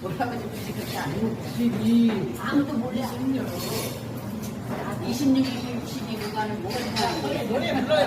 뭐라고 그러지 그렇게 안 해. 아무도 몰라. 26일, 62일간은 뭐가 노래 불러요.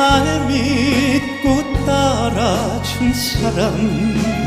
날 믿고 따라준 사람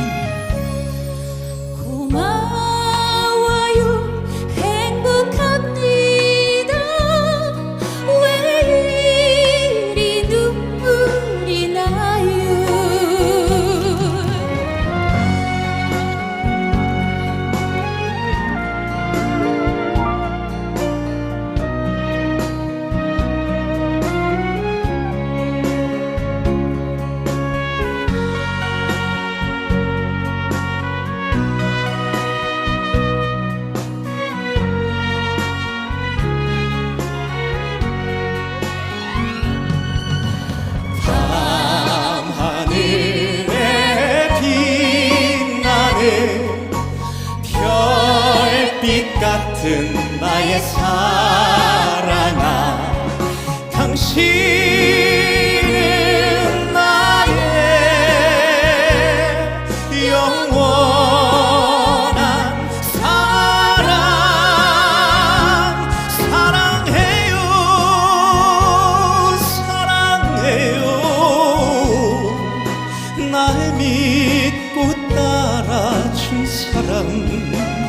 별빛 같은 나의 사 you.